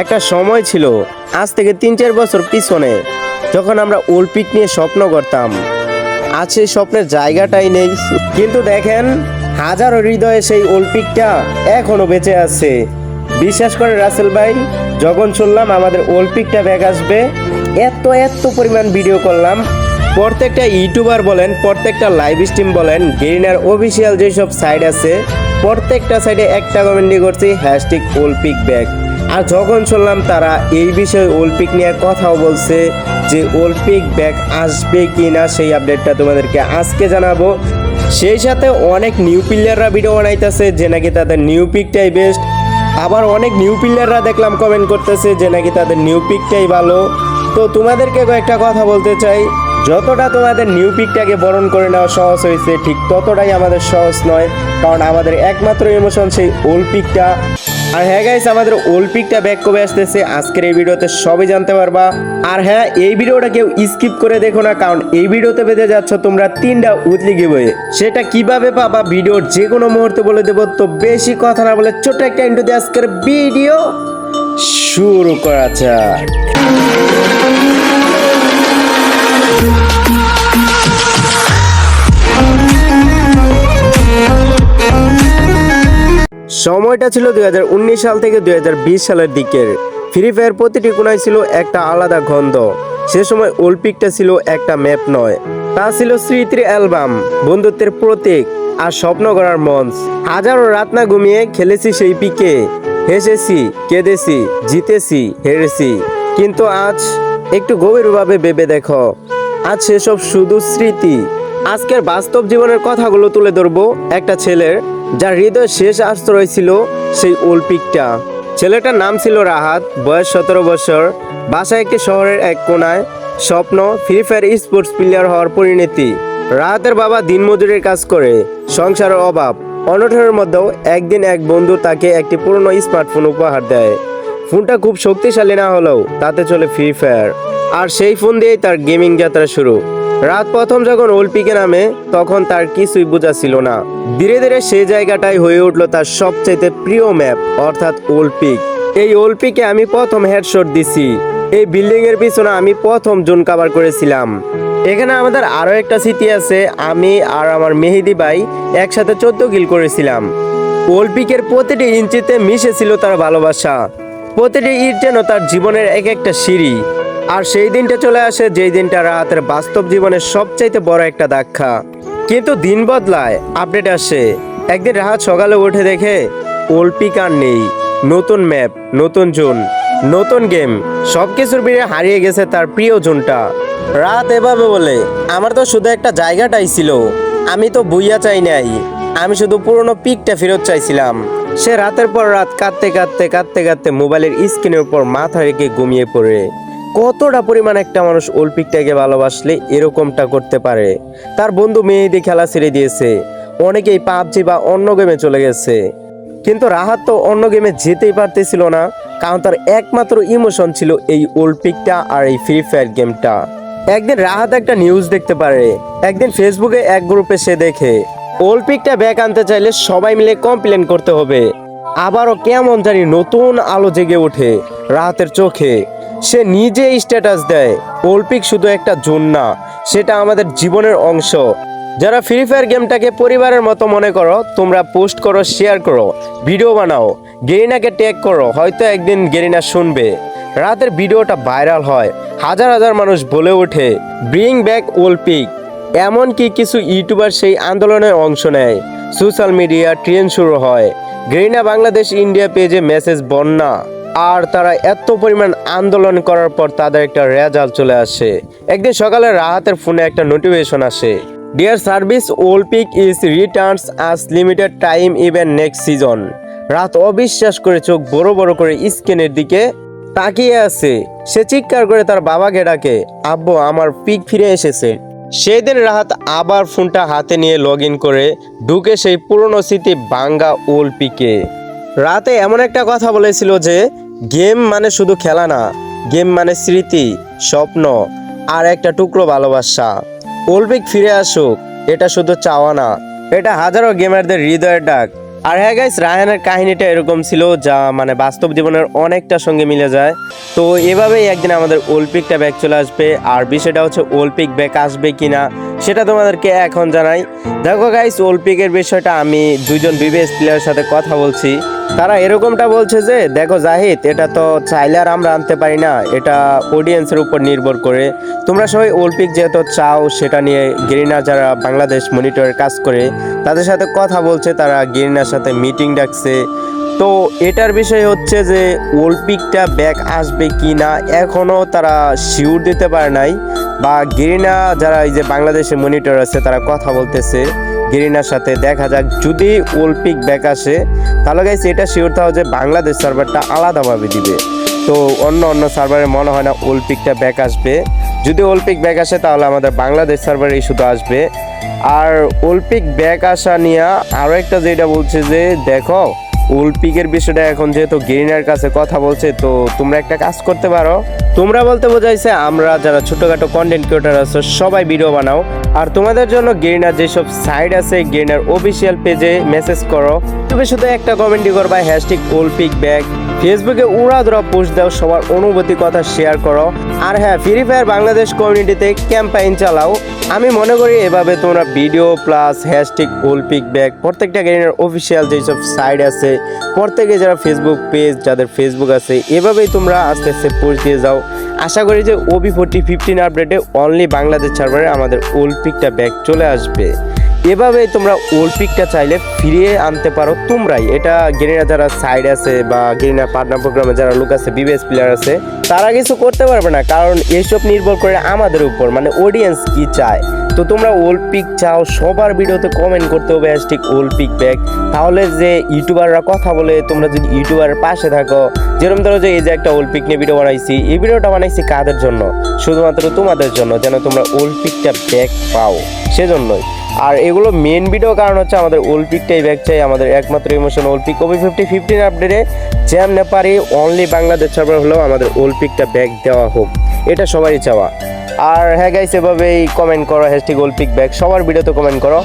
একটা সময় ছিল, আজ থেকে তিন চার বছর পিছনে, যখন আমরা অলিম্পিক নিয়ে স্বপ্ন করতাম। আজ সেই স্বপ্নের জায়গাটাই নেই। কিন্তু দেখেন, হাজারো হৃদয়ে সেই অলিম্পিকটা এখনও বেঁচে আছে। বিশ্বাস করে রাসেল ভাই, যখন শুনলাম আমাদের অলিম্পিকটা ব্যাগ আসবে, এত এত পরিমাণ ভিডিও করলাম। প্রত্যেকটা ইউটিউবার বলেন, প্রত্যেকটা লাইভ স্ট্রিম বলেন, গেরিনার অফিসিয়াল যেসব সাইট আছে, প্রত্যেকটা সাইডে একটা কমেন্টই করছি হ্যাশটিক ওলপিক ব্যাগ। আর যখন শুনলাম তারা এই বিষয়ে অলিম্পিক নিয়ে কথাও বলছে যে অলিম্পিক ব্যাগ আসবে কি না সেই আপডেটটা তোমাদেরকে আজকে জানাব। সেই সাথে অনেক নিউ প্লেয়াররা ভিডিও বানাইতেছে যে নাকি তাদের নিউ পিকটাই বেস্ট। আবার অনেক নিউ প্লেয়াররা দেখলাম কমেন্ট করতেছে যে নাকি তাদের নিউ পিকটাই ভালো। তো তোমাদেরকে কয়েকটা কথা বলতে চাই। যতটা তোমাদের নিউ পিকটাকে বরণ করে নেওয়া সহজ হয়েছে, ঠিক ততটাই আমাদের সহজ নয়। কারণ আমাদের একমাত্র ইমোশন সেই ওল্ড পিকটা আর হ্যাঁ গাইস আমাদের ওলপিকটা পিকটা ব্যাক কবে আসতেছে, আজকের এই ভিডিওতে সবই জানতে পারবা। আর হ্যাঁ এই ভিডিওটা কেউ স্কিপ করে দেখো না, কারণ এই ভিডিওতে পেতে যাচ্ছ তোমরা তিনটা উতলি গিয়ে সেটা কীভাবে পাবা, ভিডিওর যে কোনো মুহূর্তে বলে দেবো, তো বেশি কথা না বলে ছোট একটা ইন্টু দিয়ে আজকের ভিডিও শুরু করা যাক। সময়টা ছিল দুই হাজার উনিশ সাল থেকে দুই হাজার বিশ সালের দিকের। ফ্রি ফায়ার প্রতিটি কোনায় ছিল একটা আলাদা গন্ধ। সে সময় অলিম্পিকটা ছিল একটা ম্যাপ নয়। তা ছিল স্মৃতির অ্যালবাম, বন্ধুত্বের প্রতীক আর স্বপ্ন করার মঞ্চ। হাজারো রাত না ঘুমিয়ে খেলেছি সেই পিকে। হেসেছি, কেঁদেছি, জিতেছি, হেরেছি। কিন্তু আজ একটু গভীরভাবে ভেবে দেখো। আজ সেসব শুধু স্মৃতি। আজকের বাস্তব জীবনের কথাগুলো তুলে ধরবো একটা ছেলের যার হৃদয় শেষ আশ্রয় ছিল সেই অলিম্পিকটা ছেলেটার নাম ছিল রাহাত, বয়স সতেরো বছর। বাসা একটি শহরের এক কোনায় স্বপ্ন ফ্রি ফায়ার স্পোর্টস প্লেয়ার হওয়ার পরিণতি। রাহাতের বাবা দিনমজুরের কাজ করে, সংসারের অভাব। অনঠনের মধ্যেও একদিন এক বন্ধু তাকে একটি পুরনো স্মার্টফোন উপহার দেয়। ফোনটা খুব শক্তিশালী না হলেও তাতে চলে ফ্রি ফায়ার আর সেই ফোন দিয়েই তার গেমিং যাত্রা শুরু। রাত প্রথম যখন ওলপিকে নামে, তখন তার কিছুই বোঝা ছিল না। ধীরে ধীরে সেই জায়গাটাই হয়ে উঠল তার সবচাইতে প্রিয় ম্যাপ, অর্থাৎ ওলপিক এই ওলপিকে আমি প্রথম হেডশট দিছি। এই বিল্ডিং এর পিছনে আমি প্রথম জোন কাভার করেছিলাম। এখানে আমাদের আরও একটা স্মৃতি আছে, আমি আর আমার মেহেদি ভাই একসাথে চোদ্দ কিল করেছিলাম। ওলপিকের প্রতিটি ইঞ্চিতে মিশেছিল তার ভালোবাসা। প্রতিটি ইট যেন তার জীবনের এক একটা সিঁড়ি। আর সেই দিনটা চলে আসে যেই দিনটা রাতের বাস্তব জীবনের সবচাইতে বড় একটা দাক্ষা কিন্তু দিন বদলায়, আপডেট আসে। একদিন রাহাত সকালে উঠে দেখে ওলপিক আর নেই, নতুন ম্যাপ, নতুন জোন, নতুন গেম সব কিছুর ভিড়ে হারিয়ে গেছে তার প্রিয় জোনটা। রাত এভাবে বলে, আমার তো শুধু একটা জায়গাটাই ছিল, আমি তো বুইয়া চাই নাই, আমি শুধু পুরনো পিকটা ফেরত চাইছিলাম। সে রাতের পর রাত কাঁদতে কাঁদতে কাঁদতে কাঁদতে মোবাইলের স্ক্রিনের উপর মাথা রেখে ঘুমিয়ে পড়ে। কতটা পরিমাণ একটা মানুষ অলিম্পিকটাকে ভালোবাসলে এরকমটা করতে পারে? তার বন্ধু মেহেদি খেলা ছেড়ে দিয়েছে। অনেকেই পাবজি বা অন্য গেমে চলে গেছে। কিন্তু রাহাত তো অন্য গেমে যেতেই পারতেছিল না, কারণ তার একমাত্র ইমোশন ছিল এই অলিম্পিকটা আর এই ফ্রি ফায়ার গেমটা। একদিন রাহাত একটা নিউজ দেখতে পারে। একদিন ফেসবুকে এক গ্রুপে সে দেখে অলিম্পিকটা ব্যাক আনতে চাইলে সবাই মিলে কমপ্লেন করতে হবে। আবারও কেমন জানি নতুন আলো জেগে ওঠে রাহাতের চোখে। সে নিজে স্ট্যাটাস দেয়। অলিম্পিক শুধু একটা জোন না, সেটা আমাদের জীবনের অংশ। যারা ফ্রি ফায়ার গেমটাকে পরিবারের মতো মনে করো, তোমরা পোস্ট করো শেয়ার করো ভিডিও বানাও, গেরিনাকে ট্যাগ করো, হয়তো একদিন গেরিনা শুনবে। রাতের ভিডিওটা ভাইরাল হয়, হাজার হাজার মানুষ বলে ওঠে ব্রিং ব্যাক অলিম্পিক এমনকি কিছু ইউটিউবার সেই আন্দোলনে অংশ নেয়। সোশ্যাল মিডিয়া ট্রেন শুরু হয়। গ্রেনা বাংলাদেশ ইন্ডিয়া পেজে মেসেজ বন্যা। আর তারা এত পরিমাণ আন্দোলন করার পর তাদের একটা রেজাল্ট চলে আসে। একদিন সকালে রাহাতের ফোনে একটা নোটিফিকেশন আসে। Dear service old peak is returns us limited time even next season রাত অবিশ্বাস করে চোখ বড় বড় করে স্ক্রিনের দিকে তাকিয়ে আছে। সে চিৎকার করে তার বাবাকে ডাকে, আব্বু, আমার পিক ফিরে এসেছে। সেদিন রাহাত আবার ফোনটা হাতে নিয়ে লগ করে ঢুকে সেই পুরনো স্মৃতি বাঙ্গা ওল পিকে রাতে এমন একটা কথা বলেছিল যে, গেম মানে শুধু খেলা না, গেম মানে স্মৃতি, স্বপ্ন, আর একটা টুকরো ভালোবাসা। ওলপিক ফিরে আসুক, এটা শুধু চাওয়া না, এটা হাজারো গেমারদের হৃদয়ের ডাক। আর হ্যাঁ গাইস রায়হানের কাহিনীটা এরকম ছিল, যা মানে বাস্তব জীবনের অনেকটা সঙ্গে মিলে যায়। তো এভাবেই একদিন আমাদের ওলপিকটা ব্যাক চলে আসবে, আর বিষয়টা হচ্ছে ওলপিক ব্যাক আসবে কিনা সেটা তোমাদেরকে এখন জানাই। দেখো গাইস ওলপিকের বিষয়টা আমি দুজন বিবিএস প্লেয়ারের সাথে কথা বলছি। তারা এরকমটা বলছে যে, দেখো জাহিদ, এটা তো চাইলে আর আমরা আনতে পারি না। এটা অডিয়েন্সের উপর নির্ভর করে। তোমরা সবাই ওলপিক যেহেতু চাও, সেটা নিয়ে গেরিনা যারা বাংলাদেশ মনিটরের কাজ করে, তাদের সাথে কথা বলছে। তারা গেরিনার সাথে মিটিং ডাকছে। তো এটার বিষয় হচ্ছে যে ওলপিকটা ব্যাক আসবে কি না এখনও তারা শিওর দিতে পারে নাই। বা গেরিনা যারা এই যে বাংলাদেশের মনিটর আছে, তারা কথা বলতেছে। গেরিনার সাথে দেখা যাক, যদি ওলপিক ব্যাক আসে, তাহলে গাইছে এটা শিওর থাও যে বাংলাদেশ সার্ভারটা আলাদাভাবে দিবে। তো অন্য অন্য সার্ভারে মনে হয় না ওলপিকটা ব্যাক আসবে। যদি ওলপিক ব্যাক আসে, তাহলে আমাদের বাংলাদেশ সার্ভারেই শুধু আসবে। আর ওলপিক ব্যাক আসা নিয়ে আরও একটা যেটা বলছে যে, দেখো ওলপিকের বিষয়টা এখন যেহেতু গেরিনার কাছে কথা বলছে, তো তোমরা একটা কাজ করতে পারো। তোমরা বলতে বোঝাইছে, আমরা যারা ছোটখাটো কন্টেন্ট ক্রিয়েটার আছো, সবাই ভিডিও বানাও। আর তোমাদের জন্য গেরিনার যেসব সাইট আছে, গেরিনার অফিসিয়াল পেজে মেসেজ করো। তুমি শুধু একটা কমেন্টই করবা হ্যাশট্যাগ ওলপিক ব্যাক ফেসবুকে উড়া ধরা পোস্ট দাও, সবার অনুভূতি কথা শেয়ার করো। আর হ্যাঁ ফ্রি ফায়ার বাংলাদেশ কমিউনিটিতে ক্যাম্পাইন চালাও। আমি মনে করি এভাবে তোমরা video plus hashtag old peak back প্রত্যেকটা গেরিনার অফিসিয়াল যেসব সাইট আছে, প্রত্যেকে যারা ফেসবুক পেজ যাদের ফেসবুক আছে, এভাবেই তোমরা আস্তে আস্তে পোস্ট দিয়ে যাও। আশা করি যে ওবি ফোরটি ফিফটিন আপডেটে অনলি বাংলাদেশ সার্ভারে আমাদের ওল্ড পিকটা ব্যাক চলে আসবে। এভাবেই তোমরা ওলপিকটা চাইলে ফিরিয়ে আনতে পারো। তোমরাই, এটা গেরিনা যারা সাইড আছে বা গেরিনা পার্টনার প্রোগ্রামে যারা লোক আছে বিবিএস প্লেয়ার আছে, তারা কিছু করতে পারবে না। কারণ এইসব নির্ভর করে আমাদের উপর মানে অডিয়েন্স কি চায়। তো তোমরা ওল্ড পিক চাও, সবার ভিডিওতে কমেন্ট করতে হবে হ্যাশট্যাগ ওল্ড পিক ব্যাক তাহলে যে ইউটিউবাররা কথা বলে, তোমরা যদি ইউটিউবারের পাশে থাকো, যেরকম ধরো যে এই যে একটা ওল্ড পিক নিয়ে ভিডিও বানাইছি, এই ভিডিওটা বানাইছি কাদের জন্য? শুধুমাত্র তোমাদের জন্য, যেন তোমরা ওল্ড পিকটা ব্যাক পাও। সেজন্যই। আর এগুলো মেন ভিডিও কারণ হচ্ছে আমাদের ওলপিকটাই ব্যাক চাই, আমাদের একমাত্র emotion old peak OB fifty fifteen আপডেটে জ্যাম নেপারি অনলি বাংলাদেশ সার্ভার হলেও আমাদের ওলপিকটা ব্যাক দেওয়া হোক, এটা সবারই চাওয়া। আর হ্যাঁ গাইস এভাবেই কমেন্ট করো হ্যাশট্যাগ ওলপিক ব্যাক সবার ভিডিওতে কমেন্ট করো।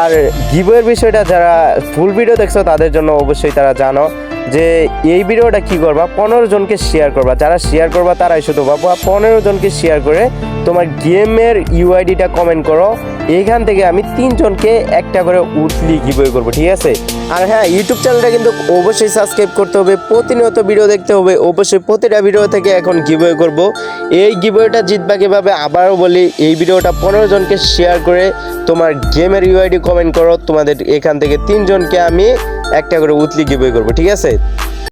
আর গিভের বিষয়টা যারা ফুল ভিডিও দেখছ, তাদের জন্য অবশ্যই তারা জানো। যে এই ভিডিওটা কি করবা? পনেরো জনকে শেয়ার করবা। যারা শেয়ার করবা তারাই শুধু পাবো পনেরো জনকে শেয়ার করে তোমার গেমের ইউআইডিটা কমেন্ট করো। এইখান থেকে আমি তিনজনকে একটা করে উঠলি বই করব, ঠিক আছে? আর হ্যাঁ ইউটিউব চ্যানেলটা কিন্তু অবশ্যই সাবস্ক্রাইব করতে হবে। প্রতিনিয়ত ভিডিও দেখতে হবে। অবশ্যই প্রতিটা ভিডিও থেকে এখন গিভওয়ে করব। এই গিভওয়েটা জিতবা কীভাবে আবারও বলি, এই ভিডিওটা পনেরো জনকে শেয়ার করে তোমার গেমের ইউআইডি কমেন্ট করো। তোমাদের এখান থেকে তিনজনকে আমি একটা করে উতলি গিভওয়ে করব, ঠিক আছে?